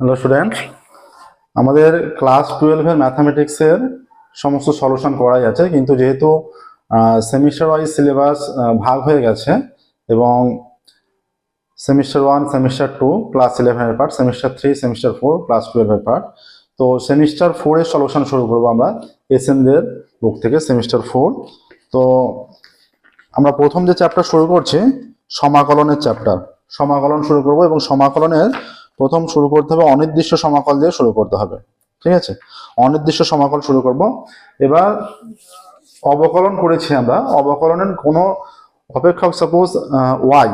Hello student আমাদের class টুয়েলভের ম্যাথামেটিক্সের সমস্ত সলিউশন করাই আছে, কিন্তু যেহেতু সেমিস্টার ওয়াইজ সিলেবাস ভাগ হয়ে গেছে এবং semester one semester two class ইলেভেনের part semester three semester four class টুয়েলভের পার্ট তো সেমিস্টার ফোরের সলিউশন শুরু করব আমরা এসএনদের বুক থেকে সেমিস্টার ফোর তো আমরা প্রথম যে চ্যাপ্টার শুরু করছি, সমাকলনের চ্যাপ্টার সমাকলন শুরু করব এবং সমাকলনের প্রথম শুরু করতে হবে অনির্দিষ্ট সমাকল দিয়ে শুরু করতে হবে। ঠিক আছে? অনির্দিষ্ট সমাকল শুরু করব। এবার অবকলন করেছি আমরা। অবকলনের কোনো অপেক্ষক সাপোজ ওয়াই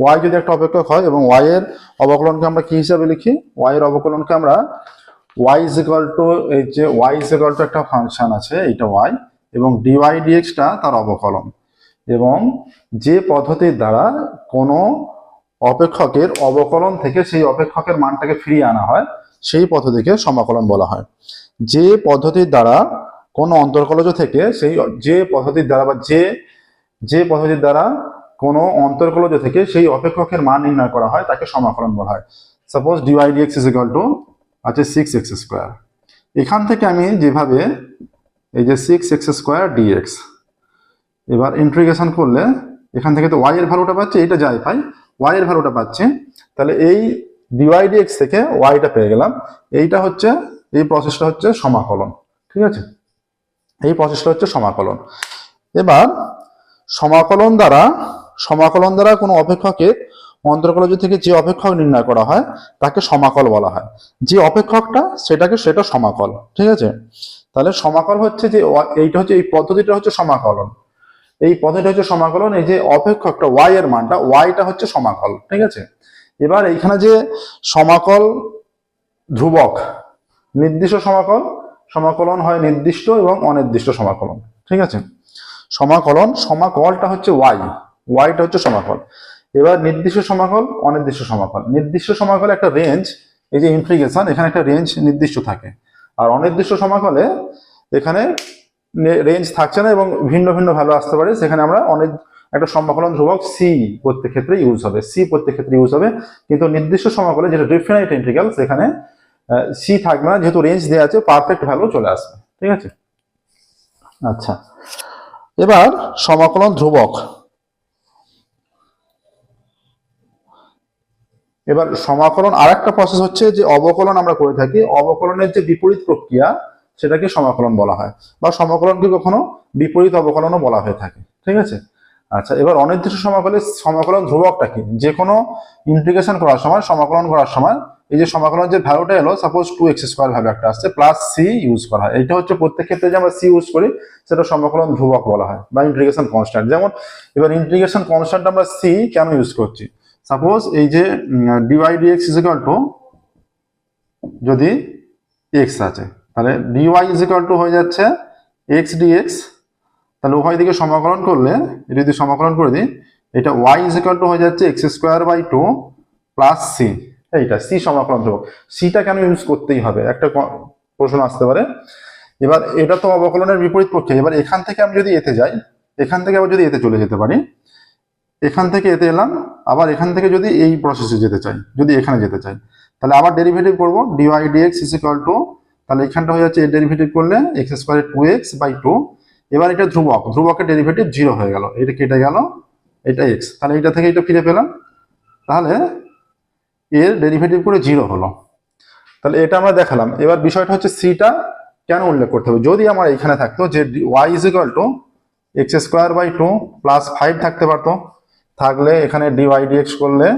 ওয়াই যদি একটা অপেক্ষক হয় এবং ওয়াই এর অবকলনকে আমরা কি হিসাবে লিখি? ওয়াই এর অবকলনকে আমরা ওয়াই ইজ ইকাল টু এই যে ওয়াই ইজ ইকাল টু একটা ফাংশন আছে, এইটা ওয়াই এবং ডিওয়াই ডিএক্সটা তার অবকলন। এবং যে পদ্ধতির দ্বারা কোনো অপেক্ষকের অবকলন থেকে সেই অপেক্ষকের মানটাকে ফিরিয়ে আনা হয়, সেই পদ্ধতিকে সমাকলন বলা হয়। যে পদ্ধতির দ্বারা কোনো অন্তর্কলজ থেকে সেই যে পদ্ধতির দ্বারা বা যে যে পদ্ধতির দ্বারা কোনো অন্তর্কলজ থেকে সেই অপেক্ষকের মান নির্ণয় করা হয়, তাকে সমাকলন বলা হয়। Suppose dy dx is equal to আছে সিক্স এক্স স্কোয়ার এখান থেকে আমি যেভাবে এই যে সিক্স এক্স স্কোয়ার ডিএক্স এবার ইন্টিগ্রেশন করলে এখান থেকে তো ওয়াই এর ভ্যালুটা পাচ্ছি এটা যাই পাই। ওয়াই এর ভ্যালুটা পাচ্ছি, তাহলে এই ডিওয়াই ডিএক্স থেকে ওয়াইটা পেয়ে গেলাম। এইটা হচ্ছে, এই প্রসেসটা হচ্ছে সমাকলন, ঠিক আছে? এই প্রসেসটা হচ্ছে সমাকলন। এবার, সমাকলন দ্বারা সমাকলন দ্বারা কোনো অপেক্ষকের অন্তর্কলজ থেকে যে অপেক্ষক নির্ণয় করা হয়, তাকে সমাকল বলা হয়। যে অপেক্ষকটা, সেটাকে সেটা সমাকল, ঠিক আছে? তাহলে সমাকল হচ্ছে যে, এইটা হচ্ছে, এই পদ্ধতিটা হচ্ছে সমাকলন। এই পদ্ধতিটা হচ্ছে সমাকলন, এই যে অপেক্ষকটা ওয়াই এর মানটা ওয়াইটা হচ্ছে সমাকল, ঠিক আছে? এবার এইখানে যে সমাকল ধ্রুবক, নির্দিষ্ট সমাকল, সমাকলন হয় নির্দিষ্ট এবং অনির্দিষ্ট সমাকলন, ঠিক আছে? সমাকলন, সমাকলটা হচ্ছে ওয়াই ওয়াইটা হচ্ছে সমাকল। এবার নির্দিষ্ট সমাকল, অনির্দিষ্ট সমাকল। নির্দিষ্ট সমাকলে একটা রেঞ্জ এই যে ইন্ট্রিগেশন এখানে একটা রেঞ্জ নির্দিষ্ট থাকে। আর অনির্দিষ্ট সমাকলে এখানে রেঞ্জ থাকছে না এবং ভিন্ন ভিন্ন ভ্যালু আসতে পারে। সেখানে আমরা অনেক একটা সমাকলন ধ্রুবক সি প্রত্যেক ক্ষেত্রে ইউজ হবে। সি প্রত্যেক ক্ষেত্রে ইউজ হবে। কিন্তু নির্দিষ্ট সমাকলে যেটা ডিফিনাইট ইন্টিগ্রাল সেখানে সি থাকবে না। যেহেতু রেঞ্জ দেওয়া আছে পারফেক্ট ভ্যালু চলে আসবে। ঠিক আছে? আচ্ছা। এবার সমাকলন ধ্রুবক। এবার সমাকলন আরেকটা প্রসেস হচ্ছে যে অবকলন আমরা করে থাকি। অবকলনের যে বিপরীত প্রক্রিয়া সেটাকে সমাকলন বলা হয়। বা সমাকলনকে কখনো বিপরীত অবকলনও বলা হয়ে থাকে। ঠিক আছে? আচ্ছা এবার অনির্দিষ্ট সমাকলে সমাকলন ধ্রুবকটা কি? যে কোনো ইন্টিগ্রেশন করার সময়, সমাকলন করার সময়, এই যে সমাকলন যে ভ্যালুটা এলো suppose two x square value একটা আসছে প্লাস সি ইউজ করা হয়। এটা হচ্ছে প্রত্যেক ক্ষেত্রে যে আমরা সি ইউজ করি, সেটা সমাকলন ধ্রুবক বলা হয় বা ইন্টিগ্রেশন কনস্ট্যান্ট যেমন, এবার ইন্টিগ্রেশন কনস্ট্যান্ট আমরা সি কেন ইউজ করছি? সাপোজ এই যে dy dx is equal to যদি এক্স আছে তাহলে ডিওয়াই ইজ ইকাল টু হয়ে যাচ্ছে এক্স ডিএক্স তাহলে উভয় দিকে সমাকলন করলে, এটা যদি সমাকলন করে দিই, এটা ওয়াই ইজ ইকাল টু হয়ে যাচ্ছে x square by two plus C এইটা সি সমাকলন ধ্রুবক। সিটা কেন ইউজ করতেই হবে? একটা প্রশ্ন আসতে পারে। এবার এটা তো অবকলনের বিপরীত পক্ষে। এবার এখান থেকে আমি যদি এতে যাই, এখান থেকে আবার যদি এতে চলে যেতে পারি, এখান থেকে এতে এলাম, আবার এখান থেকে যদি এই প্রসেসে যেতে চাই, যদি এখানে যেতে চাই। তাহলে আবার ডেরিভেটিভ করব dy dx is equal to তাহলে এখানটা হয়ে যাচ্ছে এর ডেরিভেটিভ করলে x square two x by two এবার এটা ধ্রুবক, ধ্রুবকের ডেরিভেটিভ জিরো হয়ে গেল। এটা কেটে গেল, এটা এক্স তাহলে এটা থেকে এটা ফিরে পেলাম। তাহলে এর ডেরিভেটিভ করে জিরো হলো। তাহলে এটা আমরা দেখালাম। এবার বিষয়টা হচ্ছে সিটা কেন উল্লেখ করতে হবে? যদি আমার এখানে থাকতো যে y is equal to x square by two plus five থাকতে পারতো। থাকলে এখানে ডিওয়াই ডিএক্স করলে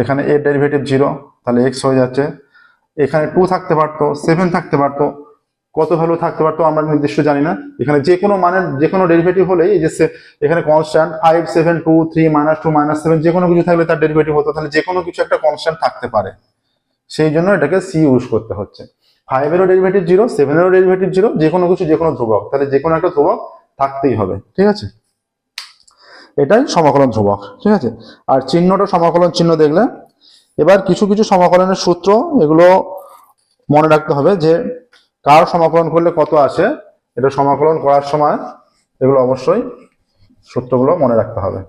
এখানে এর ডেরিভেটিভ জিরো তাহলে এক্স হয়ে যাচ্ছে। এখানে টু থাকতে পারতো সেভেন থাকতে পারতো, কত ভ্যালু থাকতে পারতো আমরা নির্দিষ্ট জানি না। এখানে যে কোনো মানের, যে কোনো ডেরিভেটিভ হলেই এই যে এখানে constant five seven two three minus two minus seven যে কোনো কিছু থাকলে তার ডেরিভেটিভ হতো, তাহলে যে কোনো কিছু একটা কনস্ট্যান্ট থাকতে পারে। সেই জন্য এটাকে সি ইউজ করতে হচ্ছে। ফাইভেরও ডেরিভেটিভ জিরো সেভেনেরও ডেরিভেটিভ জিরো যে কোনো কিছু, যে কোনো ধ্রুবক, তাহলে যে কোনো একটা ধ্রুবক থাকতেই হবে, ঠিক আছে? এটাই সমাকলন ধ্রুবক, ঠিক আছে? আর চিহ্নটা সমাকলন চিহ্ন দেখলে এবার কিছু কিছু সমাকলনের সূত্র এগুলো মনে রাখতে হবে যে কার সমাকলন করলে কত আসে, এটা সমাকলন করার সময় এগুলো অবশ্যই সূত্রগুলো মনে রাখতে হবে।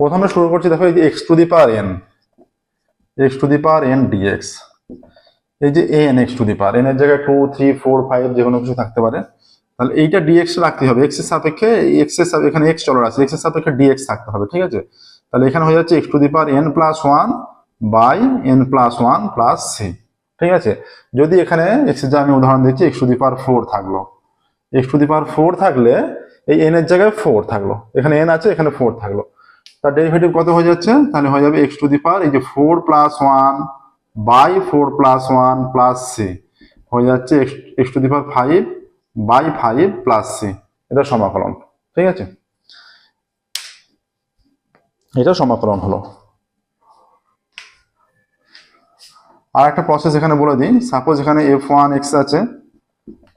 প্রথমে শুরু করছি, দেখো এই যে x to the power n x to the power n dx এই যে n x to the power n এর জায়গায় টু থ্রি ফোর ফাইভ যে কোনো কিছু থাকতে পারে, তাহলে এইটা ডিএক্স রাখতে হবে এক্সের সাপেক্ষে এক্সের এখানে এক্স চলার আছে এক্সের সাপেক্ষে ডিএক্স থাকতে হবে, ঠিক আছে? তাহলে এখানে হয়ে যাচ্ছে x to the power n plus one by n plus one plus C ঠিক আছে? যদি এখানে এক্সের যে আমি উদাহরণ দিচ্ছি x to the power four থাকল। X to the power four থাকলে এই এন এর জায়গায় ফোর থাকল। এখানে এন আছে, এখানে ফোর থাকল। তার ডেরিভেটিভ কত হয়ে যাচ্ছে? তাহলে হয়ে যাবে এক্স টু দি পাওয়ার এই যে four plus one by four plus one plus C হয়ে যাচ্ছে x to the power five by five plus C এটা সমাকলন। ঠিক আছে? এটা সমাকলন হলো। আর একটা প্রসেস এখানে বলে দিই। সাপোজ এখানে এফ ওয়ান এক্স আছে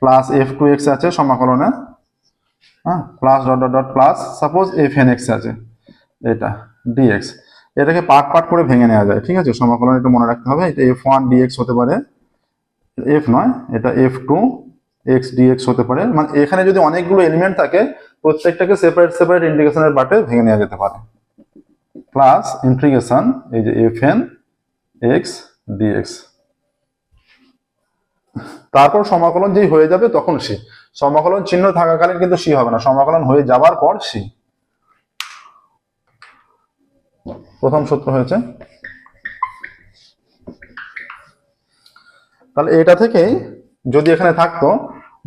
প্লাস এফ টু এক্স আছে সমাকলনে হ্যাঁ plus dot dot dot plus suppose f n x আছে, এটা ডিএক্স এটাকে পার্ট পার্ট করে ভেঙে নেওয়া যায়, ঠিক আছে? সমাকলন এটা মনে রাখতে হবে। এটা এফ ওয়ান ডিএক্স হতে পারে এফ নয়, এটা এফ টু এক্স ডিএক্স হতে পারে। মানে এখানে যদি অনেকগুলো এলিমেন্ট থাকে, প্রত্যেকটাকে সেপারেট সেপারেট ইন্টিগ্রেশনের পার্টে ভেঙে নেওয়া যেতে পারে। প্লাস ইন্টিগ্রেশন এই যে এফ এন এক্স ডিএক্স তারপর সমাকলন যেই হয়ে যাবে তখন সি সমাকলন চিহ্ন থাকাকালীন কিন্তু সি হবে না, সমাকলন হয়ে যাবার পর সি প্রথম সূত্র হয়েছে। তাহলে এটা থেকেই যদি এখানে থাকতো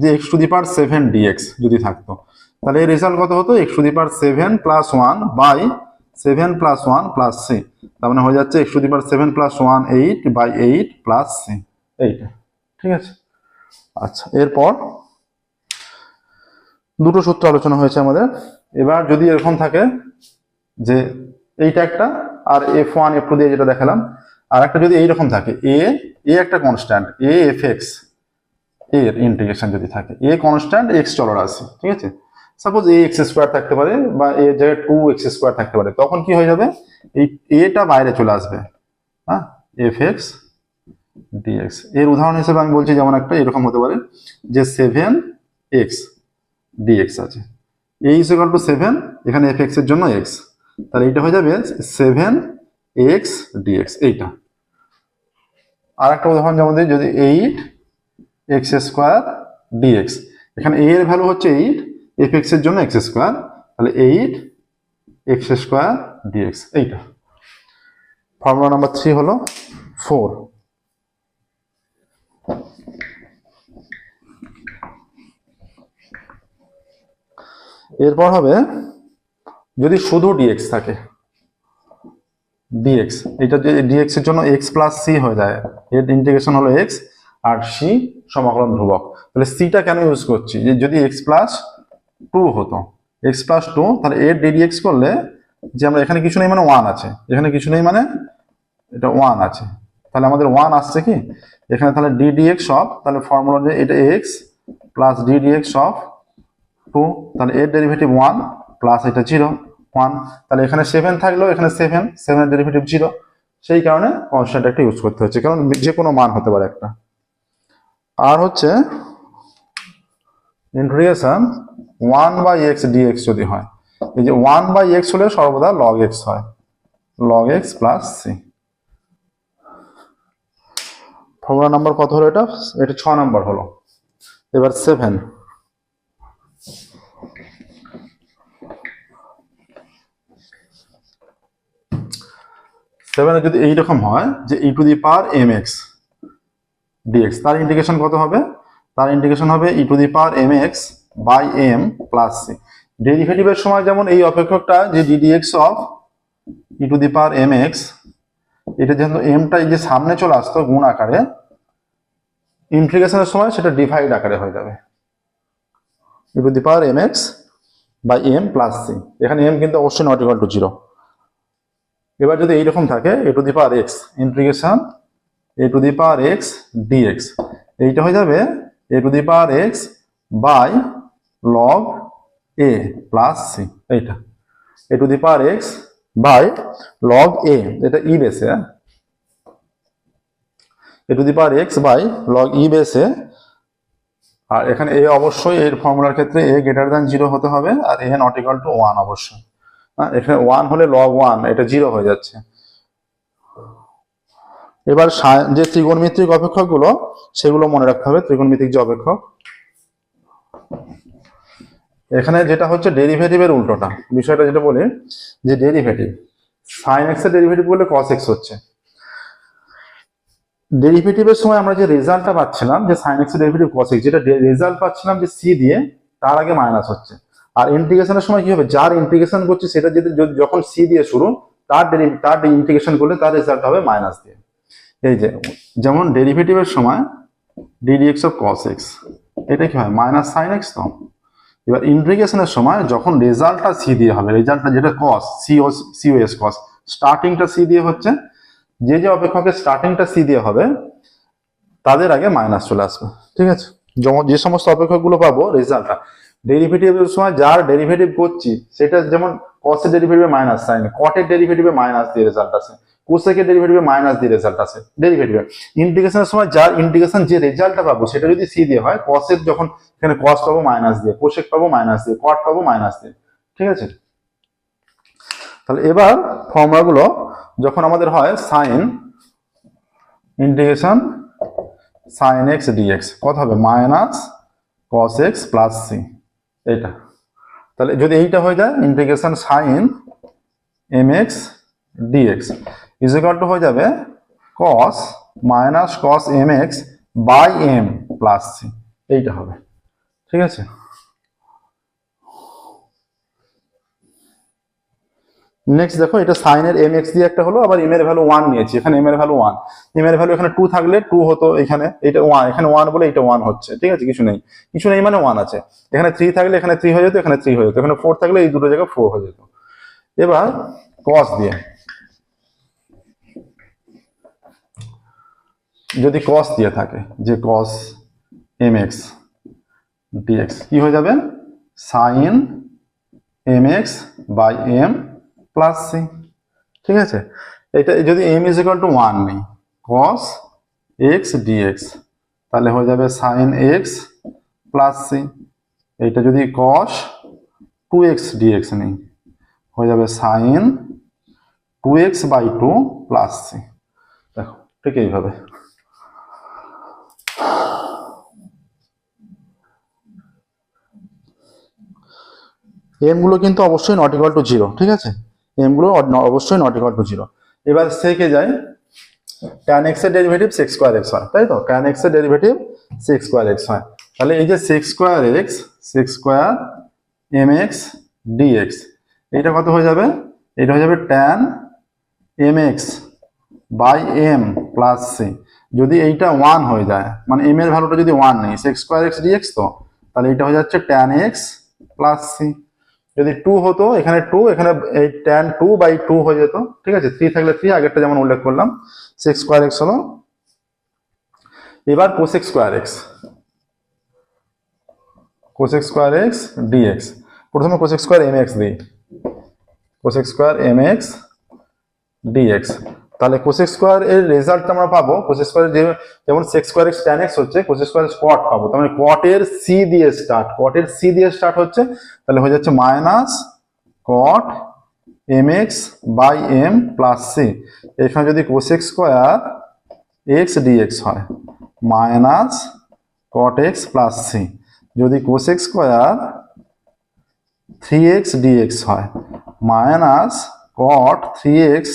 যে x to the power seven dx যদি থাকতো, তাহলে এই রেজাল্ট কত হতো? X to the power seven plus one by seven plus one plus C. তার মানে হয়ে যাচ্ছে x to the power seven plus one eight by eight plus C. এইটা। ঠিক আছে? আচ্ছা এরপর দুটো সূত্র আলোচনা হয়েছে আমাদের। এবার যদি এরকম থাকে যে এইটা একটা আর এফ ওয়ান, এফ টু দিয়ে যেটা দেখালাম, আর একটা যদি এইরকম থাকে, এ এ একটা কনস্ট্যান্ট এ, এফ এক্স, এর ইন্টিগ্রেশন যদি থাকে, এ কনস্ট্যান্ট এক্স চলর আছে ঠিক আছে? সাপোজ এ এক্স স্কোয়ার থাকতে পারে বা এ জায়গায় টু এক্স স্কোয়ার থাকতে পারে, তখন কি হয়ে যাবে? এই এটা বাইরে চলে আসবে হ্যাঁ? এফ এক্স ডিএক্স এর উদাহরণ হিসেবে আমি বলছি যেমন একটা, এরকম হতে পারে যে সেভেন এক্স ডিএক্স আছে। A is equal to seven এখানে এফ এক্সের জন্য এক্স তাহলে এইটা হয়ে যাবে সেভেন এক্স ডিএক্স এইটা। আর একটা উদাহরণ যেমন যদি এইট এক্স স্কোয়ার ডিএক্স এখানে এ এর ভ্যালু হচ্ছে এইট এফ এক্সের জন্য এক্স স্কোয়ার তাহলে এইট এক্স স্কোয়ার ডিএক্স এইটা। ফর্মুলা নাম্বার থ্রি হলো ফোর এরপর হবে, যদি শুধু ডিএক্স থাকে ডিএক্স এটা যে ডিএক্স এর জন্য এক্স প্লাস সি হয়ে যায়, এর ইন্টিগ্রেশন হলো এক্স আর সি সমাকলন ধ্রুবক। তাহলে সিটা কেন ইউজ করছি? যে যদি এক্স প্লাস টু হতো। এক্স প্লাস টু তাহলে এর ডিডিএক্স করলে যে আমরা এখানে কিছু নেই মানে ওয়ান আছে। এখানে কিছু নেই মানে এটা ওয়ান আছে। তাহলে আমাদের ওয়ান আসছে কি? এখানে তাহলে ডিডিএক্স অফ তাহলে ফর্মুলা যে এটা x plus d dx of two তাহলে এর ডেরিভেটিভ ওয়ান প্লাস এটা জিরো ওয়ান তাহলে এখানে সেভেন থাকলেও এখানে সেভেন সেভেনের ডেরিভেটিভ জিরো সেই কারণে কনস্ট্যান্ট একটা ইউজ করতে হচ্ছে, কারণ যে কোনো মান হতে পারে একটা। আর হচ্ছে integration one by x dx যদি হয়, এই যে ওয়ান বাই এক্স হলে সর্বদা লগ এক্স হয়। Log x plus C formula number কত হলো এটা? এটা ছ নাম্বার হলো। এবার সেভেন সেভেনে যদি এইরকম হয় যে e to the power m x dx তার ইন্ডিকেশন কত হবে? তার ইন্ডিকেশন হবে e to the power m x by m plus C. ডেরিভেটিভের সময় যেমন এই অপেক্ষকটা যে d dx of e to the power m x এটা যেহেতু এমটা এই যে সামনে চলে আসতো গুণ আকারে ইন্টিগ্রেশনের সময় সেটা ডিভাইড আকারে হয়ে যাবে। E to the power m x by m plus C এখানে এম কিন্তু অবশ্যই নট ইকাল টু জিরো এবার যদি এইরকম থাকে a to the power x integration a to the power x dx এইটা হয়ে যাবে a to the power x by log a plus C এইটা। A to the power x by log a এটা e বেসে a to the power x by log e বেসে আর এখানে এ অবশ্যই এর ফর্মুলার ক্ষেত্রে এ গ্রেটার দ্যান জিরো হতে হবে আর a not equal to one অবশ্যই। হ্যাঁ, এখানে ওয়ান হলে লগ ওয়ান এটা জিরো হয়ে যাচ্ছে। এবার যে ত্রিকোণমিতিক অপেক্ষকগুলো সেগুলো মনে রাখতে হবে ত্রিকোণমিতিক যে অপেক্ষক এখানে যেটা হচ্ছে ডেরিভেটিভের উল্টোটা, বিষয়টা যেটা বলি, যে ডেরিভেটিভ সাইন এক্সের ডেরিভেটিভ বলে কস এক্স হচ্ছে। ডেরিভেটিভের সময় আমরা যে রেজাল্টটা পাচ্ছিলাম, যে সাইন এক্সের ডেরিভেটিভ কস এক্স যেটা রেজাল্ট পাচ্ছিলাম যে সি দিয়ে, তার আগে মাইনাস হচ্ছে। আর ইন্টিগ্রেশনের সময় কি হবে? যার ইন্টিগ্রেশন করছি সেটা যদি যখন সি দিয়ে শুরু, তার তার ইন্টিগ্রেশন করলে তার রেজাল্ট হবে মাইনাস দিয়ে। এই যে, যেমন ডেরিভেটিভের সময় ডিডিএক্স অফ কস এক্স এটা কি হয়? মাইনাস সাইন এক্স তো? এবার ইন্টিগ্রেশনের সময় যখন রেজাল্টটা সি দিয়ে হবে রেজাল্টটা যেটা cos C O O C O S cos স্টার্টিংটা C দিয়ে হচ্ছে, যে যে অপেক্ষকের স্টার্টিংটা সি দিয়ে হবে, তাদের আগে মাইনাস চলে আসবে, ঠিক আছে? যেমন যে সমস্ত অপেক্ষকগুলো পাবো রেজাল্টটা ডেরিভেটিভের সময় যার ডেরিভেটিভ করছি, সেটা যেমন কসের ডেরিভেটিভে মাইনাস সাইন কটের ডেরিভেটিভে মাইনাস দিয়ে রেজাল্ট আসে। কোসেকের ডেরিভেটিভে মাইনাস দিয়ে রেজাল্ট আসে। ডেরিভেটিভে ইন্টিগ্রেশনের সময় যার ইন্টিগ্রেশন যে রেজাল্টটা পাবো, সেটা যদি সি দিয়ে হয় কসের যখন এখানে কস পাবো মাইনাস দিয়ে কোসেক পাবো মাইনাস দিয়ে কট পাবো মাইনাস দিয়ে। ঠিক আছে? তাহলে এবার ফর্মুলাগুলো যখন আমাদের হয় sine integration sine x dx কত হবে? Minus cos x plus C এইটা। তাহলে যদি এইটা হয়ে যায় integration sine m x dx is equal to হয়ে যাবে cos minus cos m x by m plus C এইটা হবে। ঠিক আছে? নেক্সট দেখো, এটা সাইনের এম এক্স দিয়ে একটা হলো, আবার এম এর ভ্যালু ওয়ান নিয়েছি। এখানে এম এর ভ্যালু ওয়ান এম এর ভ্যালু এখানে টু থাকলে টু হতো এখানে। এটা ওয়ান এখানে ওয়ান বলে এটা ওয়ান হচ্ছে। ঠিক আছে? কিছু নেই। কিছু নেই মানে ওয়ান আছে। এখানে থ্রি থাকলে এখানে থ্রি হয়ে যেত, এখানে থ্রি হয়ে যেত। এখানে ফোর থাকলে এই দুটো জায়গায় ফোর হয়ে যেত। এবার কস দিয়ে। যদি কস দিয়ে থাকে, যে কস এম এক্স ডিএক্স কি হয়ে যাবে? Sine M X by M plus C ঠিক আছে? এটা যদি M is equal to one নেই কস এক্স ডিএক্স তাহলে হয়ে যাবে সাইন এক্স প্লাস সি এটা যদি কস টু এক্স ডিএক্স নেই, হয়ে যাবে sine two X by two plus C দেখো, ঠিক এইভাবে। এমগুলো কিন্তু অবশ্যই নট ইকুয়াল টু জিরো ঠিক আছে? এমগুলো অড- অবশ্যই নট ইকুয়াল টু জিরো এবার সেকে যাই। ট্যান এক্সের ডেরিভেটিভ সিক্স স্কোয়ার এক্স হয়, তাই তো? ট্যান এক্সের ডেরিভেটিভ সিক্স স্কোয়ার এক্স হয়। তাহলে এই যে six square X six square M X DX এটা কত হয়ে যাবে? এটা হয়ে যাবে tan M X by M plus C যদি এইটা ওয়ান হয়ে যায় মানে এম এর ভ্যালুটা যদি ওয়ান নেই সিক্স স্কোয়ার এক্স ডিএক্স তো, তাহলে এটা হয়ে যাচ্ছে ট্যান এক্স প্লাস সি যদি টু হতো, এখানে টু এখানে এই ট্যান টু বাই টু হয়ে যেত, ঠিক আছে? থ্রি থাকলে থ্রি আগেরটা যেমন উল্লেখ করলাম সিক্স স্কোয়ার এক্স হলো, এবার cosec square x cosec square x dx প্রথমে কোসেক স্কোয়ার এম এক্স দিই cosec square m x dx তাহলে কোসেক স্কোয়ার এর রেজাল্ট আমরা পাবো। কোসেক স্কোয়ার যেমন sec square x tan x হচ্ছে কোসেক স্কোয়ার স্কোয়াট পাবো। তার মানে কটের সি দিয়ে স্টার্ট কটের সি দিয়ে স্টার্ট হচ্ছে, তাহলে হয়ে যাচ্ছে minus cot M X by M plus C এখানে যদি কোসেক স্কোয়ার এক্স ডিএক্স হয় minus cot x plus C যদি cosec square three x dx হয় minus cot three x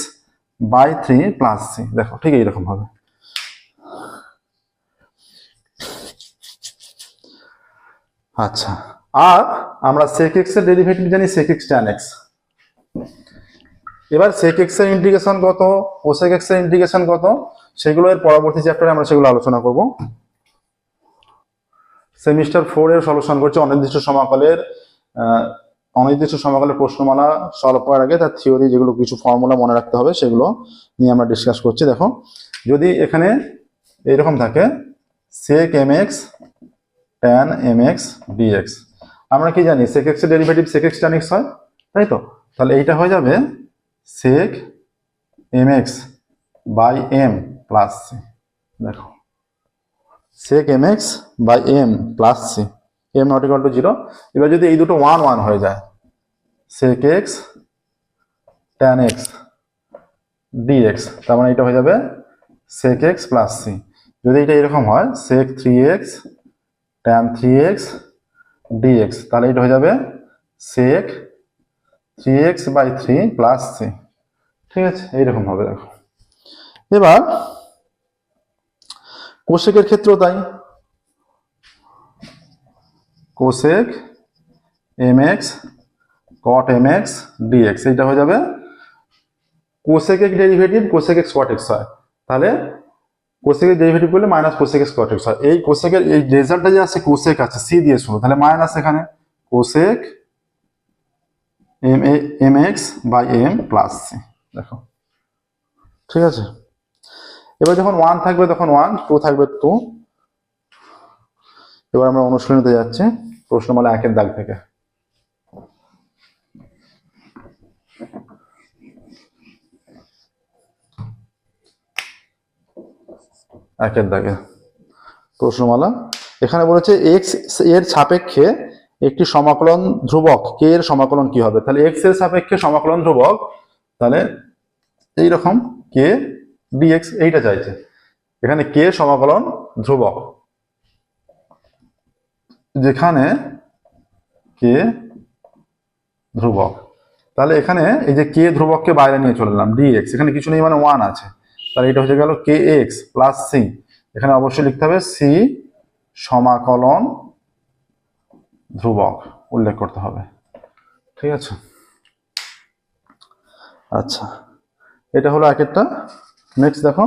by three plus C. দেখো, ঠিক এইরকম হবে। আচ্ছা আর আমরা সেক এক্সের ডেরিভেটিভ জানি সেক এক্স ট্যান এক্স এবার সেক এক্সের ইন্টিগ্রেশন কত কোসেক এক্সের ইন্টিগ্রেশন কত, সেগুলো এর পরবর্তী চ্যাপ্টারে আমরা সেগুলো আলোচনা করব। সেমিস্টার ফোর এর সলিউশন করছে অনির্দিষ্ট সমাকলের অনির্দিষ্ট সমাকলের প্রশ্নমালা সলভ করার আগে তার থিওরি যেগুলো কিছু ফর্মুলা মনে রাখতে হবে, সেগুলো নিয়ে আমরা ডিসকাস করছি। দেখো, যদি এখানে এইরকম থাকে sec M X tan M X DX আমরা কি জানি সেক এক্সের derivative sec X tan X হয়? তাই তো? তাহলে এইটা হয়ে যাবে sec M X by M plus C দেখো sec M X by M plus C M not equal to zero এবার যদি এই দুটো ওয়ান ওয়ান হয়ে যায় sec X tan X DX তার মানে এটা হয়ে যাবে সেক এক্স প্লাস সি যদি এটা এরকম হয় sec three X tan three X DX তাহলে এটা হয়ে যাবে sec three X by three plus C ঠিক আছে? এইরকম হবে, দেখো। এবার কোশেকের ক্ষেত্রেও তাই। Cosec M X cot M X DX এইটা হয়ে যাবে cosec X derivative cosec X cot X হয়। তাহলে কোশেকের ডেরিভেটিভ করলে minus cosec X cot X হয়। এই কোশেকের এই রেজাল্টটা যে আছে কোশেক আছে সি দিয়ে শুরু। তাহলে মাইনাস এখানে cosec M M X by M plus C দেখো, ঠিক আছে? এবার যখন ওয়ান থাকবে, তখন ওয়ান টু থাকবে টু এবার আমরা অনুশীলনীতে যাচ্ছি। প্রশ্নমালা একের দাগ থেকে। একের দাগে। প্রশ্নমালা, এখানে বলেছে এক্সের সাপেক্ষে একটি সমাকলন ধ্রুবক। কে এর সমাকলন কি হবে? তাহলে এক্সের সাপেক্ষে সমাকলন ধ্রুবক, তাহলে এইরকম কে ডিএক্স এইটা চাইছে। এখানে কে সমাকলন ধ্রুবক? যেখানে কে? ধ্রুবক। তাহলে এখানে এই যে কে ধ্রুবককে বাইরে নিয়ে চলে এলাম ডিএক্স এখানে কিছু নেই মানে ওয়ান আছে। তাহলে এটা হয়ে গেল কে এক্স প্লাস সি এখানে অবশ্যই লিখতে হবে সি সমাকলন ধ্রুবক, উল্লেখ করতে হবে। ঠিক আছে? আচ্ছা এটা হলো এক একটা। নেক্সট দেখো।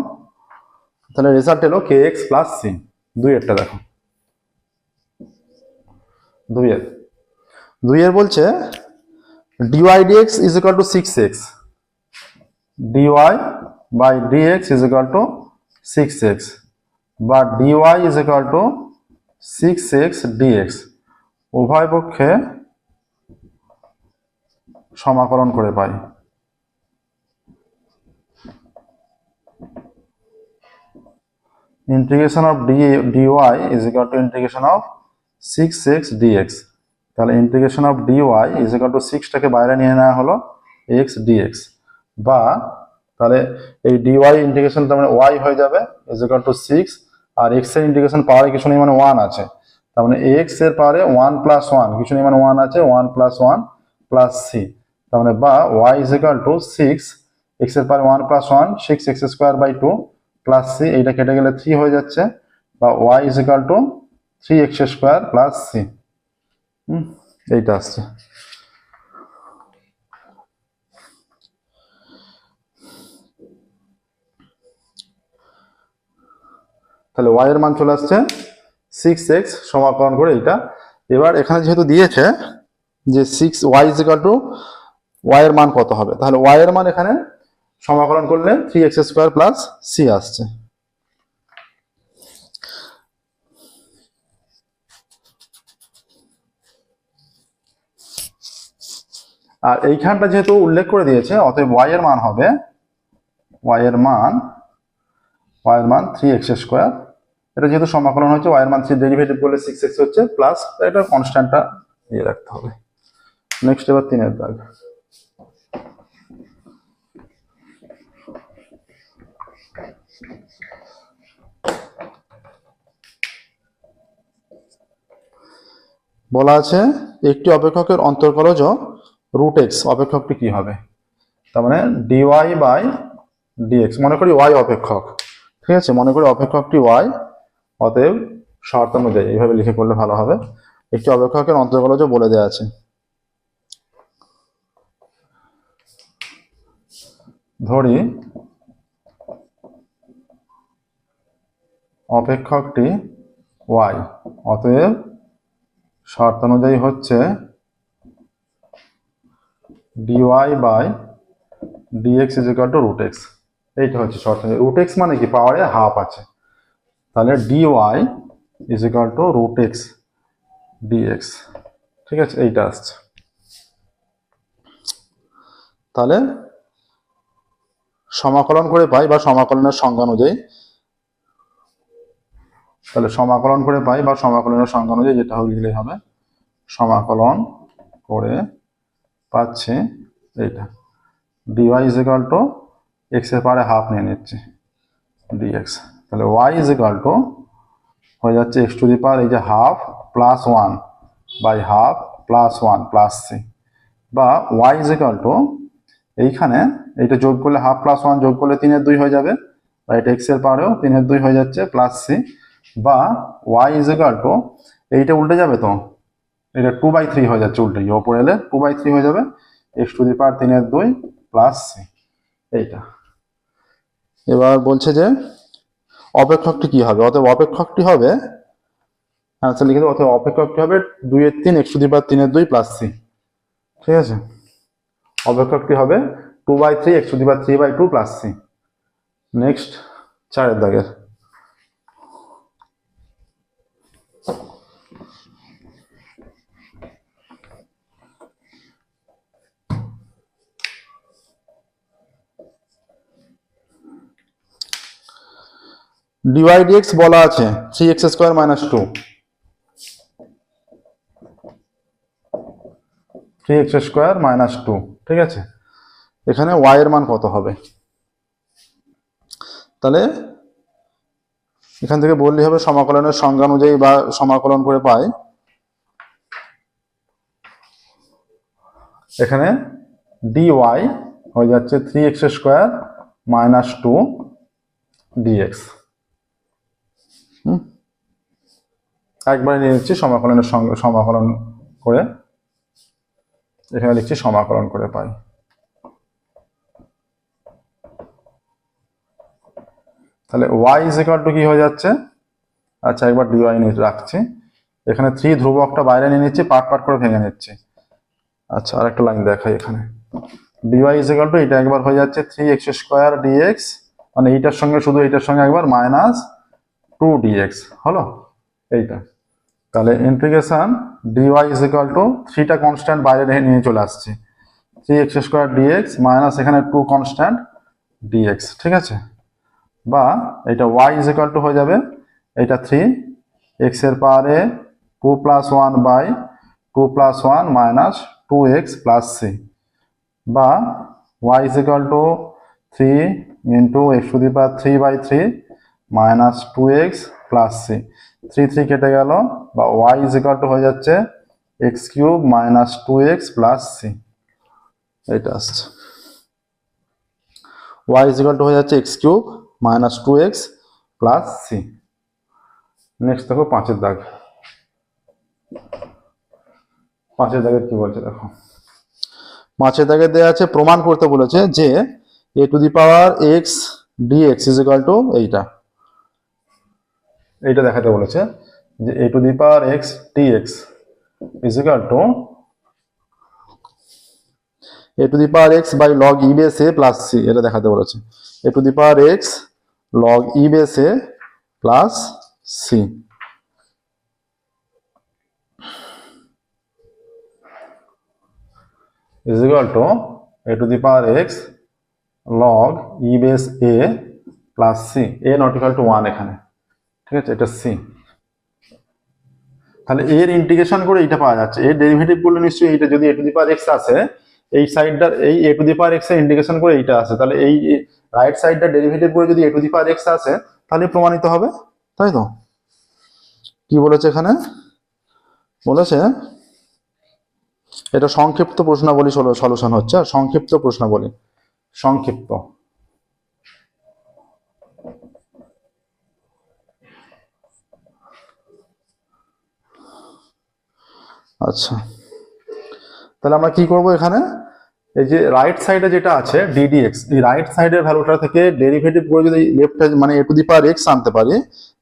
তাহলে রেজাল্ট এলো কে এক্স প্লাস সি দুই একটা দেখো। দুইয়ের। দুইয়ের বলছে DY DX is equal to six X DY by DX is equal to six X বা DY is equal to six X DX উভয় পক্ষে সমাকলন করে পাই। Integration of D DY is equal to integration of six X DX তাহলে integration of DY is equal to সিক্সটাকে বাইরে নিয়ে নেওয়া হলো এক্স ডিএক্স বা তাহলে এই ডিওয়াই ইন্টিগ্রেশন তার মানে ওয়াই হয়ে যাবে ইজ ইকাল টু সিক্স আর এক্সের ইন্টিগ্রেশন পাওয়ারে কিছু নেই মানে ওয়ান আছে। তার মানে এক্সের পাওয়ারে ওয়ান প্লাস ওয়ান কিছু নেই মানে ওয়ান আছে one plus one plus C তার মানে বা Y is equal to six এক্সের পাওয়ারে one plus one six X square by two plus C এইটা কেটে গেলে থ্রি হয়ে যাচ্ছে। বা Y is equal to three X square plus C এইটা আসছে তাহলে ওয়াই এর মান চলে আসছে সিক্স এক্স সমাকলন করে এইটা। এবার এখানে যেহেতু দিয়েছে যে six Y is equal to Y এর মান কত হবে? তাহলে ওয়াই এর মান এখানে সমাকলন করলে three X square plus C আসছে। আর এইখানটা যেহেতু উল্লেখ করে দিয়েছে, অতএব ওয়াই এর মান হবে ওয়াই এর মান ওয়াই এর মান থ্রি এক্স স্কোয়ার এটা যেহেতু সমাকলন হচ্ছে ওয়াই এর মান থ্রি ডেরিভেটিভ করলে সিক্স এক্স হচ্ছে প্লাস এটা কনস্ট্যান্টটা দিয়ে রাখতে হবে। নেক্সট এবার তিনের দাগ। বলা আছে, একটি অপেক্ষকের অন্তর্কলজ রুট এক্স অপেক্ষকটি কি হবে? তার মানে ডিওয়াই বাই ডিএক্স মনে করি ওয়াই অপেক্ষক। ঠিক আছে? মনে করি অপেক্ষকটি ওয়াই অতএব শর্ত অনুযায়ী। এইভাবে লিখে করলে ভালো হবে। একটি অপেক্ষকের অন্তর্কলজ বলে দেওয়া আছে। ধরি অপেক্ষকটি ওয়াই অতএব শর্ত অনুযায়ী হচ্ছে DY by DX is equal to root X এইটা হচ্ছে শর্ত রুট এক্স মানে কি? পাওয়ারে হাফ আছে। তাহলে DY is equal to root X DX ঠিক আছে? এইটা আসছে। তাহলে সমাকলন করে পাই বা সমাকলনের সংজ্ঞা অনুযায়ী। তাহলে সমাকলন করে পাই বা সমাকলনের সংজ্ঞা অনুযায়ী যেটা লিখলেই হবে, সমাকলন করে পাচ্ছি এইটা। ডিওয়াই ইজ ইকাল টু এক্সের পারে হাফ নিয়ে নিচ্ছি ডিএক্স তাহলে ওয়াই ইজ ইকাল টু হয়ে যাচ্ছে এক্স টু দি পাওয়ার এই যে half plus one by half plus one plus C বা ওয়াই ইজ ইকাল টু এইখানে এইটা যোগ করলে হাফ প্লাস ওয়ান যোগ করলে তিনের দুই হয়ে যাবে। বা এটা এক্সের পাওয়ারেও তিনের দুই হয়ে যাচ্ছে প্লাস সি বা ওয়াই ইজ ইকাল টু এইটা উল্টে যাবে তো এটা টু বাই থ্রি হয়ে যাচ্ছে উল্টে গিয়ে ওপরে এলে টু বাই থ্রি হয়ে যাবে এক্স টু দি পাওয়ার তিনের দুই প্লাস সি এইটা। এবার বলছে যে অপেক্ষকটি কি হবে? অতএব অপেক্ষকটি হবে আচ্ছা লিখে দেবো অতএব অপেক্ষকটি হবে দুইয়ের তিন একশো দুই বার তিনের দুই প্লাস সি ঠিক আছে? অপেক্ষকটি হবে টু বাই থ্রি একশো দুই বার three by two plus C next চারের দাগের। ডিওয়াই ডিএক্স বলা আছে three X square minus two three X square minus two ঠিক আছে? এখানে ওয়াই এর মান কত হবে? তাহলে এখান থেকে বললেই হবে সমাকলনের সংজ্ঞা অনুযায়ী বা সমাকলন করে পাই। এখানে ডিওয়াই হয়ে যাচ্ছে three X square minus two DX একবারে নিয়ে নিচ্ছি সমাকলনের সঙ্গে সমাকলন করে। এখানে লিখছি সমাকলন করে পাই। তাহলে ওয়াই ইজ টু কি হয়ে যাচ্ছে? আচ্ছা একবার ডিওয়াই নিয়ে রাখছি। এখানে থ্রি ধ্রুবকটা বাইরে নিয়ে নিচ্ছি পার্ট পার্ট করে ভেঙে নিচ্ছি। আচ্ছা আর একটা লাইন দেখাই এখানে। ডিওয়াই ইজ টু এটা একবার হয়ে যাচ্ছে থ্রি এক্স স্কোয়ার ডিএক্স মানে এইটার সঙ্গে শুধু এইটার সঙ্গে একবার মাইনাস টু ডিএক্স হলো এইটা। তাহলে integration DY is equal to থ্রিটা কনস্ট্যান্ট বাইরে নিয়ে চলে আসছি। Three X square DX minus এখানে টু কনস্ট্যান্ট ডিএক্স ঠিক আছে? বা এটা ওয়াই ইজ ইকাল টু হয়ে যাবে, এটা থ্রি এক্সের পাওয়ারে two plus one by two plus one minus two X plus C বা Y is equal to three into X to the power three by three minus two X plus C three three কেটে গেল বা Y is equal to হয়ে যাচ্ছে X cube minus two X plus C এটা আসছে Y is equal to হয়ে যাচ্ছে X cube minus two X plus C next দেখো পাঁচের দাগ। পাঁচের দাগের কি বলছে দেখো। পাঁচের দাগে দেওয়া আছে, প্রমাণ করতে বলেছে যে A to the power X DX is equal to এইটা। এইটা দেখাতে বলেছে যে A to the power X DX is equal to A to the power X by log E base A plus C এটা দেখাতে বলেছে। A to the power X log E base A plus C is equal to a to the power x log e base a plus c a not to 1 এখানে। ঠিক আছে? এটা c তাহলে এর integration করে এটা পাওয়া যাচ্ছে। এর ডেরিভেটিভ করলে নিশ্চয়ই এইটা যদি এ টু দি পাওয়ার এক্স আছে এই সাইডটার এই এ টু দি পাওয়ার এক্সের ইন্টিগ্রেশন করে এইটা আছে তাহলে এই রাইট সাইডটা ডেরিভেটিভ করে যদি এ টু দি পাওয়ার এক্স আছে তাহলে প্রমাণিত হবে। তাই তো? কি বলেছে এখানে? বলেছে এটা সংক্ষিপ্ত প্রশ্নাবলী সলিউশন হচ্ছে, আর সংক্ষিপ্ত প্রশ্নাবলী। সংক্ষিপ্ত। আচ্ছা। তাহলে আমরা কি করব এখানে? এই যে রাইট সাইডে যেটা আছে ডিডিএক্স এই রাইট সাইডের ভ্যালুটা থেকে ডেরিভেটিভ করে যদি লেফট মানে এ টু দি পাওয়ার এক্স আনতে পারি,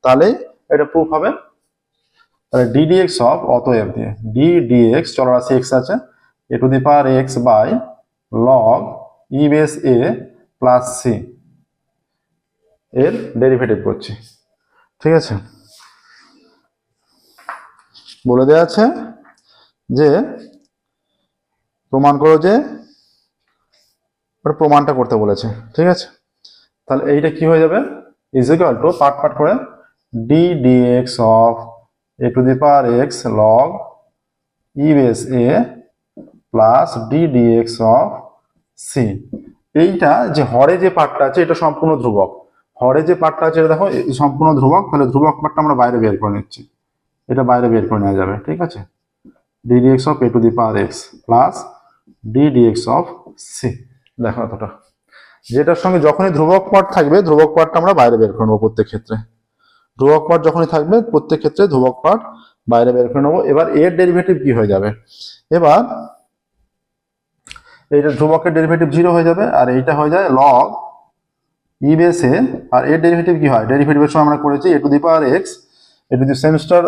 তাহলে এটা প্রুফ হবে। তাহলে ডিডিএক্স অফ অতএব দিয়ে ডি ডিএক্স চলরাশি এক্স আছে A to the power X by log E base A plus C এর ডেরিভেটিভ করছি। ঠিক আছে? বলে দেওয়া আছে যে প্রমাণ করো যে ওটা প্রমাণটা করতে বলেছে, ঠিক আছে? তাহলে এইটা কি হয়ে যাবে? ইজ টু পার্ট পার্ট করে D D X of A to the power X log E base A plus D D X of C এইটা যে হরে যে পার্টটা আছে, এটা সম্পূর্ণ ধ্রুবক। হরে যে পার্টটা আছে, এটা দেখো সম্পূর্ণ ধ্রুবক, তাহলে ধ্রুবক পার্টটা আমরা বাইরে বের করে নিচ্ছি। এটা বাইরে বের করে নেওয়া যাবে, ঠিক আছে? D DX of A to the power X plus D DX of C দেখো এতটা। যেটার সঙ্গে যখনই ধ্রুবক পার্ট থাকবে, ধ্রুবক পার্টটা আমরা বাইরে বের করে নেব প্রত্যেক ক্ষেত্রে। ধ্রুবক পার্ট যখনই থাকবে, প্রত্যেক ক্ষেত্রে ধ্রুবক পার্ট বাইরে বের করে নেব। এবার এর ডেরিভেটিভ কি হয়ে যাবে? এবার এইটা ধ্রুবকের ডেরিভেটিভ জিরো হয়ে যাবে, আর এইটা হয়ে যায় লগ ই বেসে আর এর ডেরিভেটিভ কি হয়? ডেরিভেটিভের সময় আমরা করেছি A to the power X A to the semester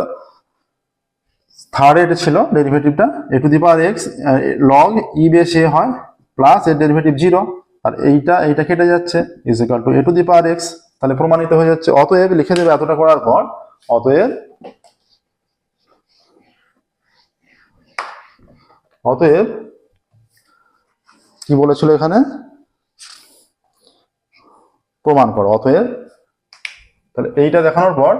third এটা ছিল ডেরিভেটিভটা A to the power X log E base A হয় প্লাস এর ডেরিভেটিভ জিরো আর এইটা এইটা কেটে যাচ্ছে is equal to A to the power X তাহলে প্রমাণিত হয়ে যাচ্ছে, অতএব লিখে দেবে এতটা করার পর, অতএব অতএব, কি বলেছিল এখানে? প্রমাণ করো, অতএব, তাহলে এইটা দেখানোর পর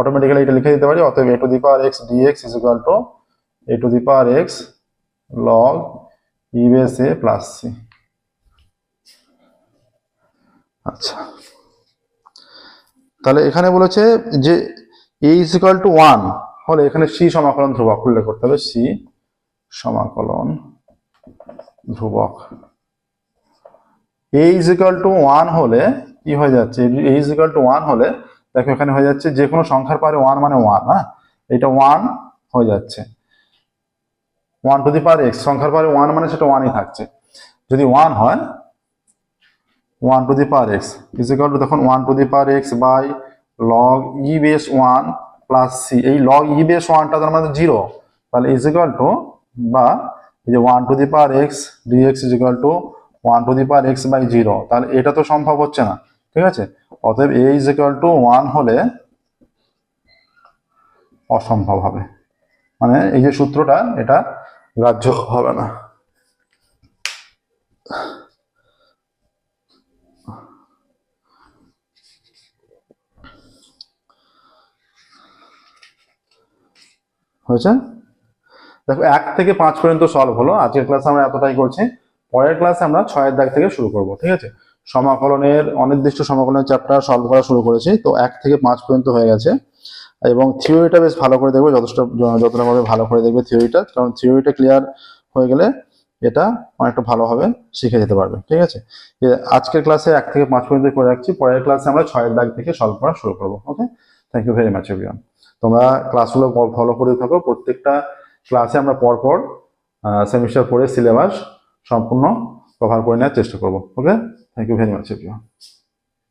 অটোমেটিক্যালি এটা লিখে দিতে পারি, অতএব A to the power X DX is equal to A to the power X log E base A plus C আচ্ছা। তাহলে এখানে বলেছে যে A is equal to one হলে এখানে সি সমাকলন ধ্রুবক উল্লেখ করতে হবে সি সমাকলন ধ্রুবক। A is equal to one হলে কি হয়ে যাচ্ছে? A is equal to one হলে দেখো এখানে হয়ে যাচ্ছে যে কোনো সংখ্যার পারে ওয়ান মানে ওয়ান হ্যাঁ? এটা ওয়ান হয়ে যাচ্ছে। One to the power X সংখ্যার পারে ওয়ান মানে সেটা ওয়ানই থাকছে। যদি ওয়ান হয় one to the power X is equal to দেখুন one to the power X by log E base one plus C এই লগ ই বেস ওয়ানটা তার মানে জিরো তাহলে ইজ ইকাল টু বা এই যে one to the power X DX is equal to one to the power X by zero তাহলে এটা তো সম্ভব হচ্ছে না। ঠিক আছে? অতএব A is equal to one হলে অসম্ভব হবে। মানে এই যে সূত্রটা, এটা গ্রাহ্য হবে না। হয়েছে? দেখো, এক থেকে পাঁচ পর্যন্ত সলভ হলো। আজকের ক্লাসে আমরা এতটাই করছি। পরের ক্লাসে আমরা ছয়ের দাগ থেকে শুরু করব, ঠিক আছে? সমাকলনের, অনির্দিষ্ট সমাকলনের চ্যাপ্টার সলভ করা শুরু করেছি। তো এক থেকে পাঁচ পর্যন্ত হয়ে গেছে। এবং থিওরিটা বেশ ভালো করে দেখবে, যথেষ্ট যতটা ভাবে ভালো করে দেখবে থিওরিটা কারণ থিওরিটা ক্লিয়ার হয়ে গেলে এটা অনেকটা ভালোভাবে শিখে যেতে পারবে, ঠিক আছে? আজকের ক্লাসে এক থেকে পাঁচ পর্যন্ত করে রাখছি, পরের ক্লাসে আমরা ছয়ের দাগ থেকে সলভ করা শুরু করব okay thank you very much everyone তোমরা ক্লাসগুলো ফলো করে থাকো। প্রত্যেকটা ক্লাসে আমরা পরপর সেমিস্টার পরে সিলেবাস সম্পূর্ণ কভার করে নেওয়ার চেষ্টা করব okay thank you very much everyone